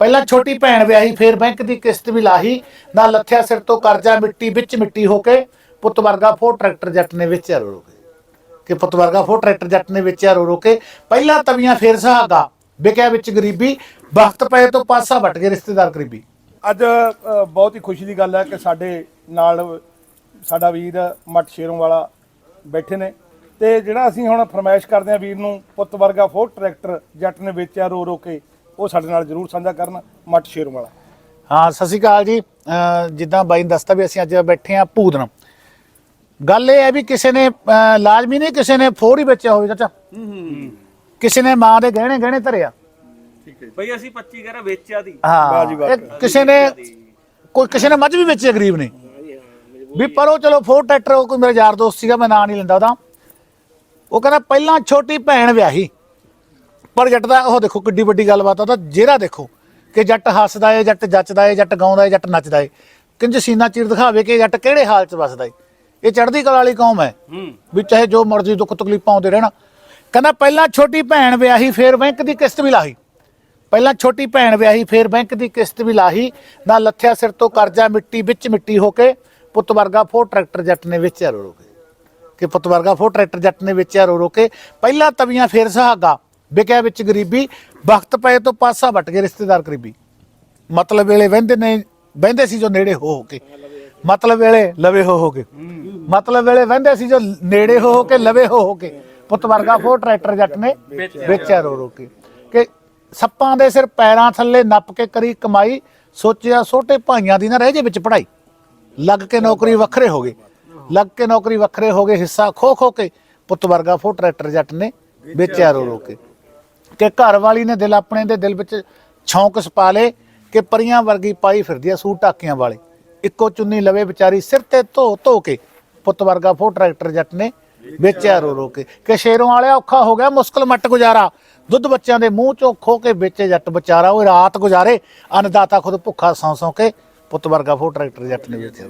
ਪਹਿਲਾਂ ਛੋਟੀ ਭੈਣ ਵਿਆਹੀ, ਫੇਰ ਬੈਂਕ ਦੀ ਕਿਸ਼ਤ ਵੀ ਲਾਹੀ ਨਾ ਲੱਥਿਆ ਸਿਰ ਤੋਂ ਕਰਜ਼ਾ ਮਿੱਟੀ ਵਿੱਚ ਮਿੱਟੀ ਹੋ ਕੇ ਪੁੱਤ ਵਰਗਾ ਫੋ ਟਰੈਕਟਰ ਜੱਟ ਨੇ ਵੇਚਿਆ ਰੋ ਰੋ ਕੇ। ਕਿ ਪੁੱਤ ਵਰਗਾ ਫੋ ਟਰੈਕਟਰ ਜੱਟ ਨੇ ਵੇਚਿਆ ਰੋ ਰੋ ਕੇ ਪਹਿਲਾਂ ਤਵੀਆਂ ਫੇਰ ਸਹਾਗਾ, ਵਿਕਿਆ ਵਿੱਚ ਗਰੀਬੀ, ਵਕਤ ਪਏ ਤੋਂ ਪਾਸਾ ਵੱਟ ਗਏ ਰਿਸ਼ਤੇਦਾਰ ਗਰੀਬੀ। ਅੱਜ ਬਹੁਤ ਹੀ ਖੁਸ਼ੀ ਦੀ ਗੱਲ ਹੈ ਕਿ ਸਾਡੇ ਨਾਲ ਸਾਡਾ ਵੀਰ ਮੱਟ ਸ਼ੇਰੋਂ ਵਾਲਾ ਬੈਠੇ ਨੇ ਤੇ ਜਿਹੜਾ ਅਸੀਂ ਹੁਣ ਫਰਮਾਇਸ਼ ਕਰਦੇ ਹਾਂ ਵੀਰ ਨੂੰ ਪੁੱਤ ਵਰਗਾ ਫੋਰ ਟਰੈਕਟਰ ਜੱਟ ਨੇ ਵੇਚਿਆ ਰੋ ਰੋ ਕੇ ਉਹ ਸਾਡੇ ਨਾਲ ਜਰੂਰ ਸਾਂਝਾ ਕਰਨ ਮੱਟ ਸ਼ੇਰੋਂ ਵਾਲਾ। ਹਾਂ ਸਤਿ ਸ਼੍ਰੀ ਅਕਾਲ ਜੀ। ਅਹ ਜਿੱਦਾਂ ਬਾਈ ਨੇ ਦੱਸਤਾ ਵੀ ਅਸੀਂ ਅੱਜ ਬੈਠੇ ਆ ਭੂਦਨ। ਗੱਲ ਇਹ ਹੈ ਵੀ ਕਿਸੇ ਨੇ ਅਹ ਲਾਜ਼ਮੀ ਨਹੀਂ ਕਿਸੇ ਨੇ ਫੋਰ ਹੀ ਵੇਚਿਆ ਹੋਵੇ ਚਾਚਾ। ਕਿਸੇ ਨੇ ਮਾਂ ਦੇ ਗਹਿਣੇ ਗਹਿਣੇ ਧਰਿਆ। ਬਈ ਅਸੀਂ 25 ਕਹਿ ਰਹੇ ਵੇਚਿਆ ਦੀ ਹਾਂ ਜੀ ਵਾਹ। ਇਹ ਕਿਸੇ ਨੇ ਕੋਈ ਕਿਸੇ ਨੇ ਮੱਝ ਵੀ ਵੇਚੀ ਗਰੀਬ ਨੇ। ਵੀ ਪਰ ਉਹ ਚਲੋ ਫੋਰ ਟਰੈਕਟਰ ਉਹ ਕੋਈ ਮੇਰਾ ਯਾਰ ਦੋਸਤ ਸੀਗਾ ਮੈਂ ਨਾਂ ਨਹੀਂ ਲੈਂਦਾ ਉਹਦਾ। ਉਹ ਕਹਿੰਦਾ ਪਹਿਲਾਂ ਛੋਟੀ ਭੈਣ ਵਿਆਹੀ। ਪਰ ਜੱਟ ਦਾ ਉਹ ਦੇਖੋ ਕਿੱਡੀ ਵੱਡੀ ਗੱਲਬਾਤ ਆ ਉਹਦਾ ਜਿਹੜਾ ਦੇਖੋ ਕਿ ਜੱਟ ਹੱਸਦਾ ਏ ਜੱਟ ਜੱਚਦਾ ਏ ਜੱਟ ਗਾਉਂਦਾ ਏ ਜੱਟ ਨੱਚਦਾ ਏ। ਕਿੰਜ ਸੀਨਾ ਚੀਰ ਦਿਖਾਵੇ ਕਿ ਜੱਟ ਕਿਹੜੇ ਹਾਲ 'ਚ ਵੱਸਦਾ ਏ। ਇਹ ਚੜ੍ਹਦੀ ਕਲਾ ਵਾਲੀ ਕੌਮ ਹੈ। ਹੂੰ। ਵੀ ਚਾਹੇ ਜੋ ਮਰਜ਼ੀ ਦੁੱਖ ਤਕਲੀਫਾਂ ਆਉਂਦੇ ਰਹਿਣ। ਕਹਿੰਦਾ ਪਹਿਲਾਂ ਛੋਟੀ ਭੈਣ ਵਿਆਹੀ ਫੇਰ ਬੈਂਕ ਦੀ ਕਿਸ਼ਤ ਵੀ ਲਾਹੀ। ਪਹਿਲਾਂ ਛੋਟੀ ਭੈਣ ਵਿਆਹੀ ਫੇਰ ਬੈਂਕ ਦੀ ਕਿਸ਼ਤ ਵੀ ਲਾਹੀ। ਨਾ ਲੱਥਿਆ ਸਿਰ ਤੋਂ ਕਰਜ਼ਾ ਮਿੱਟੀ ਵਿੱਚ ਮਿੱਟੀ ਹੋ ਕੇ ਪੁੱਤ ਵਰਗਾ ਫੋ ਟਰੈਕਟਰ ਜੱਟ ਨੇ ਵੇਚਿਆ ਰੋ ਰੋ ਕੇ। ਕਿ ਪੁੱਤ ਵਰਗਾ ਫੋ ਟਰੈਕਟਰ ਜੱਟ ਨੇ ਵੇਚਿਆ ਰੋ ਰੋ ਕੇ। ਪਹਿਲਾਂ ਤਵੀਆਂ ਫੇਰ ਸਹਾਗਾ। ਵਿਕਿਆ ਵਿੱਚ ਗਰੀਬੀ, ਵਕਤ ਪਏ ਤੋਂ ਪਾਸਾ ਵੱਟ ਗਏ ਰਿਸ਼ਤੇਦਾਰ ਗਰੀਬੀ। ਮਤਲਬ ਵੇਲੇ ਵਹਿੰਦੇ ਨੇ, ਵਹਿੰਦੇ ਸੀ ਜੋ ਨੇੜੇ ਹੋ ਹੋ ਕੇ। ਮਤਲਬ ਵੇਲੇ ਲਵੇ ਹੋ ਹੋ ਕੇ। ਮਤਲਬ ਵੇਲੇ ਵਹਿੰਦੇ ਸੀ ਜੋ ਨੇੜੇ ਹੋ ਹੋ ਕੇ, ਲਵੇ ਹੋ ਹੋ ਕੇ। ਪੁੱਤ ਵਰਗਾ ਫੋ ਟਰੈਕਟਰ ਜੱਟ ਨੇ ਵੇਚਿਆ ਰੋ ਰੋ ਕੇ। ਕਿ ਸੱਪਾਂ ਦੇ ਸਿਰ ਪੈਰਾਂ ਥੱਲੇ ਨੱਪ ਕੇ ਕਰੀ ਕਮਾਈ, ਸੋਚਿਆ ਛੋਟੇ ਭਾਈਆਂ ਦੀ ਨਾ ਰਹਿ ਜੇ ਵਿੱਚ ਪੜਾਈ ਲੱਗ ਕੇ ਨੌਕਰੀ ਵੱਖਰੇ ਹੋ ਗਏ। ਲੱਗ ਕੇ ਨੌਕਰੀ ਵੱਖਰੇ ਹੋ ਗਏ, ਹਿੱਸਾ ਖੋ ਖੋ ਕੇ ਪੁੱਤ ਵਰਗਾ ਫੋ ਟਰੈਕਟਰ ਜੱਟ ਨੇ ਵੇਚਿਆ ਰੋ ਰੋ ਕੇ। ਕਿ ਘਰ ਵਾਲੀ ਨੇ ਦਿਲ ਆਪਣੇ ਦੇ ਦਿਲ ਵਿੱਚ ਛੌਂਕ ਸਪਾ ਲੇ ਕਿ ਪਰੀਆਂ ਵਰਗੀ ਪਾਈ ਫਿਰਦੀ ਆ ਸੂਟ ਟਾਕੀਆਂ ਵਾਲੇ। ਇੱਕੋ ਚੁੰਨੀ ਲਵੇ ਵਿਚਾਰੀ, ਸਿਰ ਤੇ ਧੋ ਧੋ ਕੇ ਪੁੱਤ ਵਰਗਾ ਫੋ ਟਰੈਕਟਰ ਜੱਟ ਨੇ ਵੇਚਿਆ ਰੋ ਰੋ ਕੇ। ਕਿ ਸ਼ੇਰੋਂ ਵਾਲਿਆ ਔਖਾ ਹੋ ਗਿਆ, ਮੁਸ਼ਕਲ ਮੱਟ ਗੁਜ਼ਾਰਾ। ਦੁੱਧ ਬੱਚਿਆਂ ਦੇ ਮੂੰਹ ਚੋਂ ਖੋ ਕੇ ਵੇਚੇ ਜੱਟ ਵਿਚਾਰਾ, ਉਹ ਰਾਤ ਗੁਜ਼ਾਰੇ, ਅੰਨਦਾਤਾ ਖੁਦ ਭੁੱਖਾ ਸੌਂ ਸੌਂ ਕੇ ਪੁੱਤ ਵਰਗਾ ਫੋ ਟਰੈਕਟਰ ਜੱਟ ਨੇ ਵੇਚਿਆ।